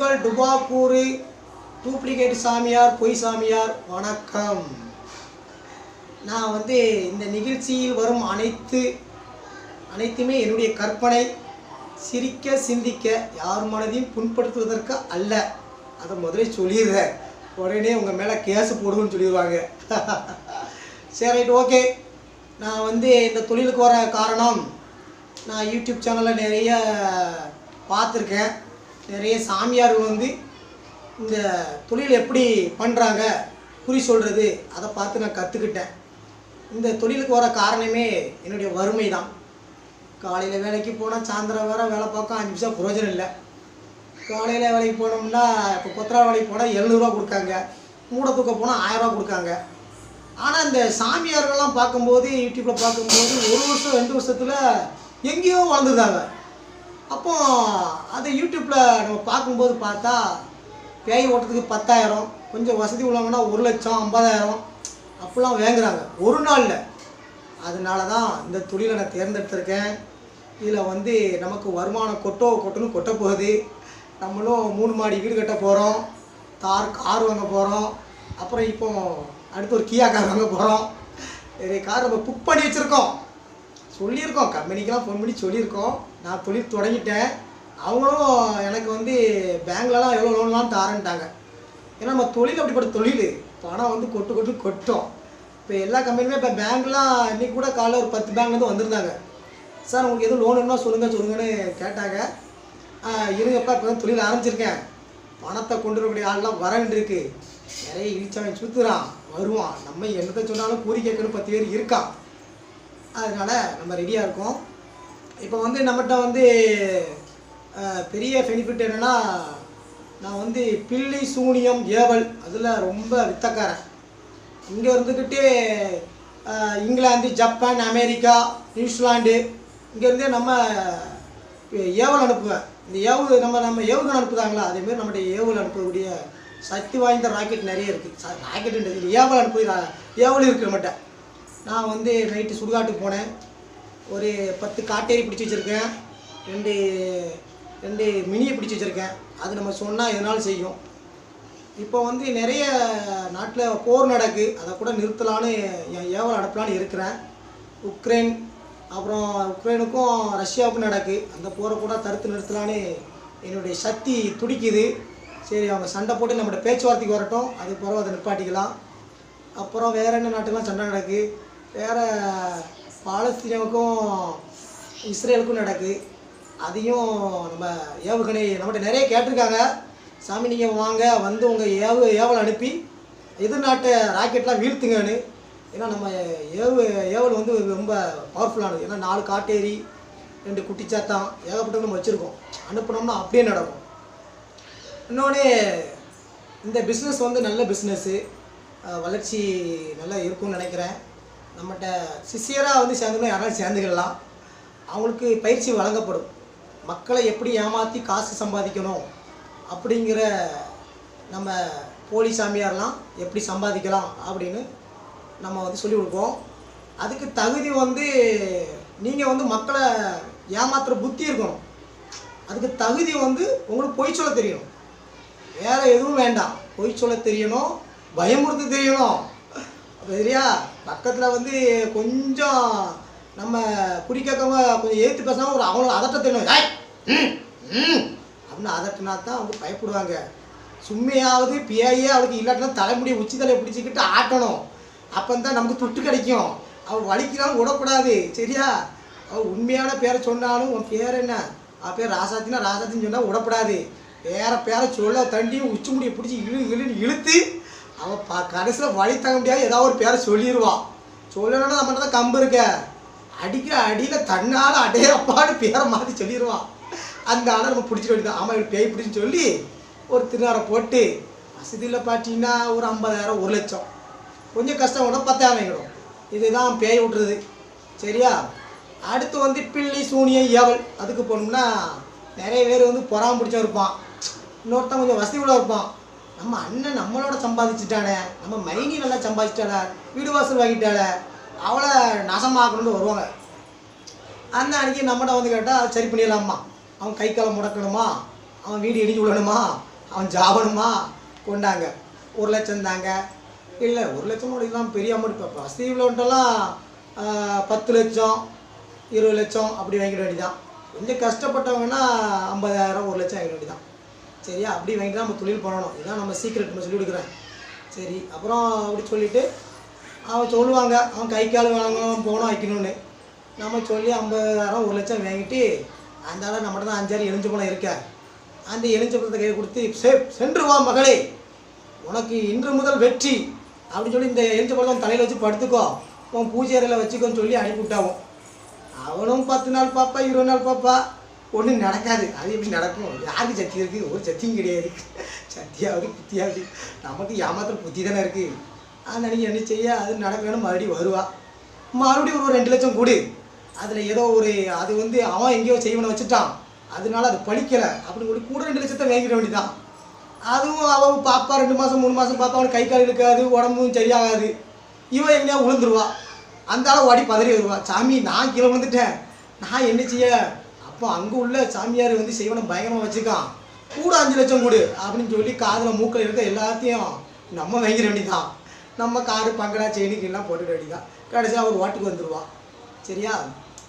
உங்கள் டுபாக்கூரு டூப்ளிகேட் சாமியார் பொய் சாமியார் வணக்கம். நான் வந்து இந்த நிகழ்ச்சியில் வரும் அனைத்து அனைத்துமே என்னுடைய கற்பனை சிரிக்க சிந்திக்க யார் மனதையும் புண்படுத்துவதற்கு அல்ல. அதை முதலே சொல்லிடுறேன். உடனே உங்கள் மேலே கேஸ் போடுவோன்னு சொல்லிடுவாங்க. சரி ரைட் ஓகே. நான் வந்து இந்த தொழிலுக்கு வர காரணம் நான் யூடியூப் சேனலில் நிறைய பார்த்துருக்கேன். நிறைய சாமியார்கள் வந்து இந்த தொழில் எப்படி பண்ணுறாங்க குறி சொல்கிறது அதை பார்த்து நான் கற்றுக்கிட்டேன் இந்த தொழிலுக்கு வர காரணமே என்னுடைய வறுமை தான் காலையில் வேலைக்கு போனால் சாயந்தரம் வேற வேலை பார்க்க அஞ்சு நிமிஷம் பிரயோஜனம் இல்லை. காலையில் வேலைக்கு போனோம்னா இப்போ கொத்தரா வேலைக்கு போனால் எழுநூறுவா கொடுக்காங்க. மூட தூக்க போனால் ஆயிரரூவா கொடுக்காங்க. ஆனால் இந்த சாமியார்கள்லாம் பார்க்கும்போது யூடியூப்பில் பார்க்கும்போது ஒரு வருஷம் ரெண்டு வருஷத்தில் எங்கேயோ வளர்ந்துருந்தாங்க. அப்போ அதை யூடியூப்பில் நம்ம பார்க்கும்போது பார்த்தா பேய் ஓட்டுறதுக்கு பத்தாயிரம் கொஞ்சம் வசதி உள்ளவங்கன்னா ஒரு லட்சம் ஐம்பதாயிரம் அப்படிலாம் வாங்குறாங்க. ஒரு நாளில். அதனால தான் இந்த தொழிலை நான் தேர்ந்தெடுத்திருக்கேன். இதில் வந்து நமக்கு வருமானம் கொட்டோ கொட்டுன்னு கொட்ட போகுது. நம்மளும் மூணு மாடி வீடு கட்ட போகிறோம் தார் கார் வாங்க போகிறோம் அப்புறம் இப்போ அடுத்து ஒரு கியா கார் வாங்க போகிறோம் நிறைய கார் நம்ம புக் பண்ணி வச்சுருக்கோம். சொல்லியிருக்கோம். கம்பெனிக்கெலாம் ஃபோன் பண்ணி சொல்லியிருக்கோம். நான் தொழில் தொடங்கிட்டேன். அவங்களும் எனக்கு வந்து பேங்க்லலாம் எவ்வளோ லோன்லாம் தாரேன்ட்டாங்க. ஏன்னா நம்ம தொழில் அப்படிப்பட்ட தொழில். பணம் வந்து கொட்டு கொட்டு கொட்டும். இப்போ எல்லா கம்பெனியுமே இப்போ பேங்க்லாம் இன்றைக்கி கூட காலைல ஒரு பத்து பேங்க்லேருந்து வந்திருந்தாங்க. சார் உங்களுக்கு எதுவும் லோன் வேணுமா சொல்லுங்கள் சொல்லுங்கன்னு கேட்டாங்க. இருங்கப்பா இப்போ தான் தொழில் ஆரம்பிச்சிருக்கேன். பணத்தை கொண்டு வரக்கூடிய ஆள்லாம் வர வேண்டியிருக்கு நிறைய இழிச்சவன் சுற்றுறான் வருவான். நம்ம என்னத்தை சொன்னாலும் கூறி கேட்கணும் பத்து பேர் இருக்கான். அதனால் நம்ம ரெடியாக இருக்கோம். இப்போ வந்து நம்மகிட்ட வந்து பெரிய பெனிஃபிட் என்னென்னா நான் வந்து பில்லி சூனியம் ஏவல் அதில் ரொம்ப வித்தக்காரன். இங்கே இருந்துக்கிட்டே இங்கிலாந்து ஜப்பான் அமெரிக்கா நியூசிலாண்டு இங்கேருந்தே நம்ம ஏவல் அனுப்புவேன் இந்த ஏவு நம்ம நம்ம ஏவுகணை அனுப்புதாங்களா? அதேமாரி நம்மளுடைய ஏவல் அனுப்பக்கூடிய சக்தி வாய்ந்த ராக்கெட் நிறைய இருக்குது ராக்கெட்டுன்றது ஏவல் அனுப்பி ஏவல் இருக்குது நம்மகிட்ட. நான் வந்து நைட்டு சுடுகாட்டுக்கு போனேன். ஒரு பத்து காட்டேரி பிடிச்சி வச்சுருக்கேன். ரெண்டு ரெண்டு மினியை பிடிச்சி வச்சுருக்கேன். அது நம்ம சொன்னால் எதனாலும் செய்யும். இப்போ வந்து நிறைய நாட்டில் போர் நடக்கு. அதை கூட நிறுத்தலான்னு என் ஏவல் அனுப்பலான்னு இருக்கிறேன். உக்ரைன் அப்புறம் உக்ரைனுக்கும் ரஷ்யாவுக்கும் நடக்கு. அந்த போரை கூட தடுத்து நிறுத்தலான்னு என்னுடைய சக்தி துடிக்குது. சரி அவங்க சண்டை போட்டு நம்மளோட பேச்சுவார்த்தைக்கு வரட்டும். அது பிறகு அதை நிப்பாட்டிக்கலாம். அப்புறம் வேற என்ன நாட்டுக்கெல்லாம் சண்டை நடக்கு? வேற பாலஸ்தீனாவுக்கும் இஸ்ரேலுக்கும் நடக்கு. அதையும் நம்ம ஏவுகணை நம்மகிட்ட நிறைய கேட்டிருக்காங்க. சாமி நீங்கள் வாங்க வந்து உங்கள் ஏவு ஏவல் அனுப்பி எதிர்நாட்டை ராக்கெட்லாம் வீழ்த்துங்கன்னு. ஏன்னா நம்ம ஏவு ஏவல் வந்து ரொம்ப பவர்ஃபுல்லானது ஏன்னா நாலு காட்டேரி ரெண்டு குட்டிச்சாத்தான் ஏகப்பட்டது நம்ம வச்சுருக்கோம். அனுப்புனோம்னா அப்படியே நடக்கும். இன்னொன்று இந்த பிஸ்னஸ் வந்து நல்ல பிஸ்னஸ்ஸு வளர்ச்சி நல்லா இருக்கும்னு நினைக்கிறேன். நம்மகிட்ட சிசியராக வந்து சேர்ந்தோம்னா யாராலும் சேர்ந்துக்கலாம் அவங்களுக்கு பயிற்சி வழங்கப்படும். மக்களை எப்படி ஏமாற்றி காசு சம்பாதிக்கணும் அப்படிங்கிற நம்ம போலி சாமியார்லாம் எப்படி சம்பாதிக்கலாம் அப்படின்னு நம்ம வந்து சொல்லிக் கொடுப்போம். அதுக்கு தகுதி வந்து நீங்கள் வந்து மக்களை ஏமாத்துற புத்தி இருக்கணும். அதுக்கு தகுதி வந்து உங்களுக்கு பொய் சொல்ல தெரியணும். வேறு எதுவும் வேண்டாம். பொய் சொல்ல தெரியணும். பயமுறுத்த தெரியணும். சரியா பக்கத்தில் வந்து கொஞ்சம் நம்ம குடிக்காக்கவங்க கொஞ்சம் ஏற்று பேசாமல் ஒரு அவங்களும் அதட்ட தெரியணும் "ஏய், அப்படின்னு அதட்டினா தான் அவங்க பயப்படுவாங்க. சும்மையாவது பியாயே அவளுக்கு இல்லாட்டினா தலைமுடி உச்சி தலையை பிடிச்சிக்கிட்டு ஆட்டணும். அப்போ தான் நமக்கு துட்டு கிடைக்கும். அவள் வலிக்கிறாலும் விடக்கூடாது. சரியா? அவள் உண்மையான பேரை சொன்னாலும் உன் பேர் என்ன? அவள் பேர் ராசாத்தினா ராசாத்தின்னு சொன்னால் விடக்கூடாது வேற பேரை சொல்ல தண்டி உச்சி முடியை பிடிச்சி இழு இழுன்னு இழுத்து அவன் பா கடைசியில் வழி தங்க முடியாது. ஏதாவது ஒரு பேரை சொல்லிடுவான் சொல்லணும்னா நம்மகிட்ட தான் கம்பு இருக்க. அடிக்கிற அடியில் தன்னால் அடையப்பான்னு பேரை மாற்றி சொல்லிடுவான் அந்த ஆளை நம்ம பிடிச்சிட்டு வேண்டியதான் ஆமாம் இவள் பேய் பிடிச்சின்னு சொல்லி ஒரு திருநாரை போட்டு வசதியில் பார்த்தீங்கன்னா ஒரு ஐம்பதாயிரம் ஒரு லட்சம். கொஞ்சம் கஷ்டம் கூட பத்தாயிரம் வாங்கிடும் இதுதான் பேய் விட்றது சரியா? அடுத்து வந்து பிள்ளி சூனியம் ஏவல். அதுக்கு போனோம்னா நிறைய பேர் வந்து பொறாம பிடிச்சவன் இருப்பான். இன்னொருத்தன் கொஞ்சம் வசதி உள்ள இருப்பான். நம்ம அண்ணன் நம்மளோட சம்பாதிச்சுட்டானே. நம்ம மைனி நல்லா சம்பாதிச்சிட்டாள. வீடு வாசல் வாங்கிட்டாள. அவளை நசமாக்கணும்னு வருவாங்க. அந்த அன்னைக்கு நம்மகிட்ட வந்து கேட்டால் சரி பண்ணிடலாமா அவன் கை காலம் முடக்கணுமா? அவன் வீடு இடிஞ்சு விடணுமா? அவன் ஜாபணுமா? கொண்டாங்க. ஒரு லட்சம் தாங்க. இல்லை ஒரு லட்சம் கூட இல்லாமல் பெரிய அமௌண்ட் இப்போ வசதி உள்ளவன்ட்டெல்லாம் பத்து லட்சம் இருபது லட்சம் அப்படி வாங்கிட வேண்டியதான் கொஞ்சம் கஷ்டப்பட்டவங்கன்னா ஐம்பதாயிரம் ஒரு லட்சம் வாங்கிட வேண்டியதான் சரியா? அப்படி வாங்கி தான் நம்ம தொழில் பண்ணணும். இதுதான் நம்ம சீக்ரெட் நம்ம சொல்லி கொடுக்குறேன். சரி அப்புறம் அப்படி சொல்லிவிட்டு அவன் சொல்லுவாங்க அவன் கை கால் வாங்கணும் போகணும் வைக்கணும்னு. நம்ம சொல்லி ஐம்பதாயிரம் ஒரு லட்சம் வாங்கிட்டு அந்த ஆள் நம்மகிட்ட தான் அஞ்சாறு எலுஞ்சு பழம் இருக்க. அந்த எலுஞ்ச பணத்தை கையை கொடுத்து செ சென்று வா மகளே. உனக்கு இன்று முதல் வெற்றி. அப்படின்னு சொல்லி இந்த எலுஞ்ச பழம் தலையில் வச்சு படுத்துக்கோ. உன் பூஜை அறையில் வச்சுக்கோன்னு சொல்லி அனுப்பிவிட்டாவும் அவனும் பத்து நாள் பாப்பா இருபது நாள் பாப்பா. ஒன்றும் நடக்காது. அது எப்படி நடக்கும்? யாருக்கு சக்தி இருக்குது ஒரு சக்தியும் கிடையாது. சக்தியாவது புத்தியாவது. நமக்கு ஏமாத்திர புத்தி தானே இருக்குது அதனால என்ன செய்ய? அது நடக்கணும் மறுபடியும் வருவா. மறுபடியும் ஒரு ரெண்டு லட்சம் கொடு. அதில் ஏதோ ஒரு அது வந்து அவன் எங்கேயோ செய்வனை வச்சுட்டான். அதனால அது பழிக்கலை. அப்படின்னு சொல்லி கூட ரெண்டு லட்சத்தை வாங்கிட வேண்டியதான் அதுவும் அவன் பாப்பா ரெண்டு மாதம் மூணு மாதம் பாப்பா அவனுக்கு கை கால் இருக்காது உடம்பும் சரியாகாது. இவன் எங்கேயா விழுந்துருவா அந்த அளவு ஓடி பதறி வருவா. சாமி நான் கீழே விழுந்துட்டேன். நான் என்ன செய்ய? அப்போ அங்கே உள்ள சாமியார் வந்து செய்வனை பயங்கரமாக வச்சுருக்கான். கூட அஞ்சு லட்சம் கொடு அப்படின்னு சொல்லி காதில் மூக்கில் இருக்க எல்லாத்தையும் நம்ம வாங்கிட வேண்டிதான் நம்ம காரு பங்கடா செயினுக்கு போட்டுட வேண்டிதான் கடைசியாக அவர் ஓட்டுக்கு வந்துடுவான் சரியா?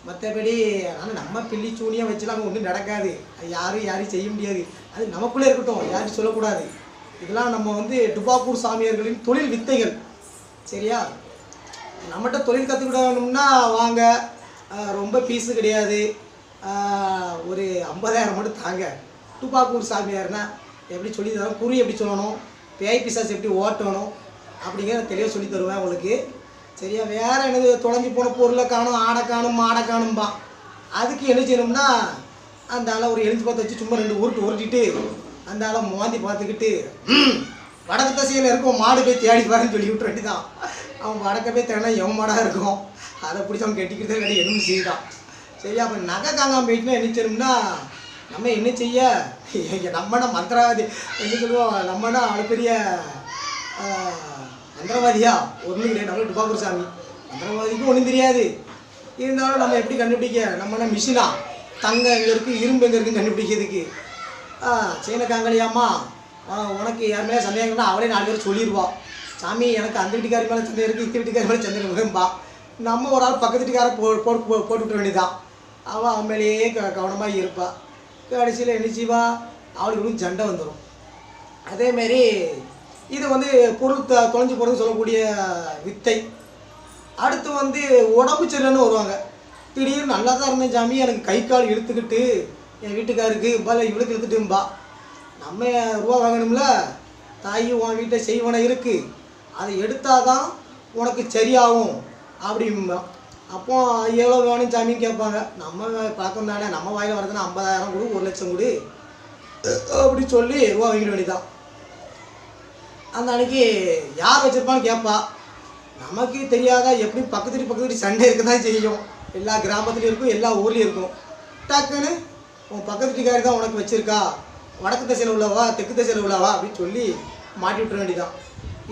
மற்றபடி ஆனால் நம்ம பில்லி சூனியாக வச்சுலாம் ஒன்றும் நடக்காது. அது யாரும் யாரையும் செய்ய முடியாது. அது நமக்குள்ளே இருக்கட்டும். யாரும் சொல்லக்கூடாது. இதெல்லாம் நம்ம வந்து டுபாக்கூர் சாமியார்களின் தொழில் வித்தைகள். சரியா? நம்மகிட்ட தொழில் கற்றுக்கிடணும்னா வாங்க. ரொம்ப ஃபீஸு கிடையாது. ஒரு ஐம்பதாயிரம் மட்டும் தாங்க. துப்பாக்கூர் சாமியார்னா எப்படி சொல்லி தரோம் குறி எப்படி சொல்லணும்? பேய் பிசாஸ் எப்படி ஓட்டணும்? அப்படிங்கிறத தெளிவாக சொல்லி தருவேன் உங்களுக்கு. சரியா? வேறு என்னது? தொலைஞ்சு போன பொருளை காணும் ஆடை காணும் மாடை காணும்பா. அதுக்கு என்ன செய்யணும்னா அந்த ஆளை ஒரு எழுந்து பார்த்து வச்சு சும்மா ரெண்டு உருட்டு உருட்டிட்டு அந்த ஆளை மோந்தி பார்த்துக்கிட்டு வடக்கு தசையில் இருக்கும் மாடு போய் தேடி பாருன்னு சொல்லி விட்டு வேண்டியதான் அவன் வடக்க போய் தேடினா எவன் மாடாக இருக்கும்? அதை பிடிச்சி அவன் கட்டிக்கிட்டு கிடையாது எதுவும் செய்தான் சரி அப்போ நகை காங்காம போயிட்டுனா என்ன செய்யணும்னா நம்ம என்ன செய்ய? நம்மனா மந்திரவாதி என்ன சொல்லுவோம் நம்மனா அவ்வளோ பெரிய மந்திரவாதியா? ஒன்றும் கிடையாது நம்ம டுபாக்கூர் சாமி. மந்திரவாதிக்கும் ஒன்றும் தெரியாது. இருந்தாலும் நம்ம எப்படி கண்டுபிடிக்க? நம்மனா மிஷினா தங்கம் எங்கே இருக்குது இரும்பு எங்கே இருக்குன்னு கண்டுபிடிக்கிறதுக்கு. ஆ சீன காங்கலியாம்மா உனக்கு யாருமே சந்தேகம்னா அவளே நாலு பேர் சொல்லிடுவா சாமி எனக்கு அந்த வீட்டுக்காரி மேலே சந்தேகம் இருக்குது இந்த வீட்டுக்காரி மேலே சந்தேகம் இருக்கும்பா. நம்ம ஒரு ஆள் பக்கத்து வீட்டுக்கார போ போட்டு போ- போட்டு விட்ட வேண்டியதான் அவள் அவன் மேலேயே க கவனமாக இருப்பாள் கடைசியில் என்ன அவளுக்கு சண்டை வந்துடும் அதேமாரி இது வந்து பொருள் த தொலைஞ்சு போகிறதுன்னு சொல்லக்கூடிய வித்தை. அடுத்து வந்து உடம்பு சரியில்லைன்னு வருவாங்க. திடீர்னு நல்லா தான் இருந்தேன் சாமி எனக்கு கை கால் இழுத்துக்கிட்டு என் வீட்டுக்காருக்கு பல இவளுக்கு இழுத்துட்டும்பா. நம்ம ரூபா வாங்கணும்ல? தாயும் உன் வீட்டில் செய்வன இருக்கு. அதை எடுத்தாதான் உனக்கு சரியாகும். அப்படிம்பா. அப்போ எவ்வளோ வேணும் சாமின்னு கேட்பாங்க. நம்ம பழக்கம் தானே. நம்ம வாயில் வரதுன்னா ஐம்பதாயிரம் கொடு ஒரு லட்சம் கொடு. அப்படி சொல்லி ரூபா வாங்கிட வேண்டியதான் அந்த அன்னைக்கு யார் வச்சுருப்பான்னு கேட்பா நமக்கு தெரியாதா எப்படி பக்கத்து வீட்டு பக்கத்து வீட்டு சண்டை இருக்க தான் செய்யும். எல்லா கிராமத்துலேயும் இருக்கும் எல்லா ஊர்லேயும் இருக்கும். டக்குன்னு உன் பக்கத்து வீட்டுக்காரி தான் உனக்கு வச்சுருக்கா. வடக்கு திசையில் உள்ளவா தெற்கு திசையில் உள்ளவா அப்படின்னு சொல்லி மாட்டி விட்டுற வேண்டியதான்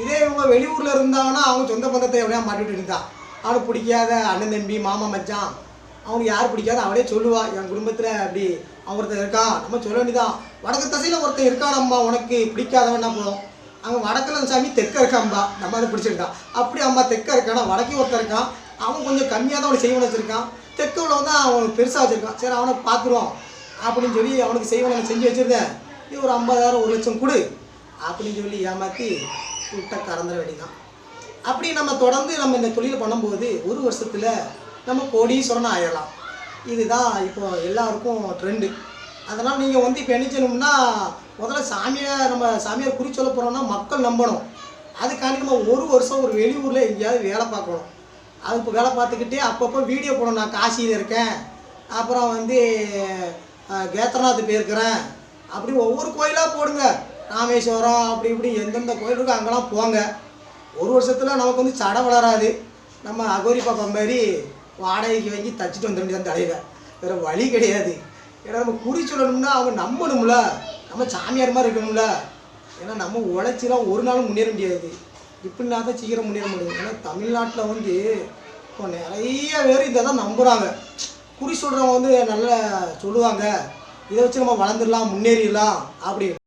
இதே இவங்க வெளியூரில் இருந்தாங்கன்னா அவங்க சொந்த பந்தத்தை எப்படியா மாட்டி விட்டு இருந்தான் அவனுக்கு பிடிக்காத அண்ணன் தம்பி மாமா மச்சான். அவனுக்கு யார் பிடிக்காத அவனே சொல்லுவா என் குடும்பத்தில் அப்படி அவன் ஒருத்தன் இருக்கான் நம்ம சொல்ல வேண்டியதான் வடக்கு தசையில் ஒருத்தன் இருக்கானம்மா உனக்கு பிடிக்காதவன்னா போதும் அவன் வடக்கில் சாமி தெற்க இருக்கான்பா நம்ம அதை பிடிச்சிருக்கான் அப்படி அம்மா தெற்க இருக்கானா? வடக்கே ஒருத்தன் இருக்கான். அவன் கொஞ்சம் கம்மியாக தான் அவனுக்கு செய்வன வச்சுருக்கான். தெற்க உள்ளவன் தான் அவன் பெருசாக வச்சுருக்கான். சரி அவனை பார்த்துருவோம். அப்படின்னு சொல்லி அவனுக்கு செய்வனை செஞ்சு வச்சுருந்தேன். நீ ஒரு ஐம்பதாயிரம் ஒரு லட்சம் கொடு. அப்படின்னு சொல்லி ஏமாற்றி விட்ட கறந்துட வேண்டியதான் அப்படி நம்ம தொடர்ந்து நம்ம இந்த தொழிலை பண்ணும்போது ஒரு வருஷத்தில் நம்ம கோடீஸ்வரன் ஆயிடலாம். இதுதான் இப்போ எல்லாருக்கும் ட்ரெண்டு அதனால் நீங்கள் வந்து இப்போ என்ன செய்யணும்னா முதல்ல சாமியை நம்ம சாமியார் குறி சொல்ல போகிறோம்னா மக்கள் நம்பணும். அதுக்காண்டி நம்ம ஒரு வருஷம் ஒரு வெளியூரில் எங்கேயாவது வேலை பார்க்கணும். அது இப்போ வேலை பார்த்துக்கிட்டே அப்பப்போ வீடியோ போடணும். நான் காசியில் இருக்கேன். அப்புறம் வந்து கேத்ரநாத் போயிருக்கிறேன். அப்படி ஒவ்வொரு கோயிலாக போடுங்க. ராமேஸ்வரம் அப்படி இப்படி எந்தெந்த கோயில் இருக்கோ அங்கெல்லாம் போங்க. ஒரு வருஷத்தில் நமக்கு வந்து சடை வளராது. நம்ம அகோரி பாப்பா மாதிரி வாடகைக்கு வாங்கி தச்சுட்டு வந்துட வேண்டியது தலையில். வேறு வழி கிடையாது. ஏன்னா நம்ம குறி சொல்லணும்னா அவங்க நம்பணும்ல. நம்ம சாமியார் மாதிரி இருக்கணும்ல. ஏன்னா நம்ம உழைச்சிலாம் ஒரு நாளும் முன்னேற முடியாது. இப்படின்னா தான் சீக்கிரம் முன்னேற முடியும். ஏன்னா தமிழ்நாட்டில் வந்து இப்போ நிறைய பேர் இதை தான் நம்புகிறாங்க குறி சொல்கிறவங்க வந்து நல்லா சொல்லுவாங்க. இதை வச்சு நம்ம வளர்ந்துடலாம் முன்னேறிடலாம் அப்படி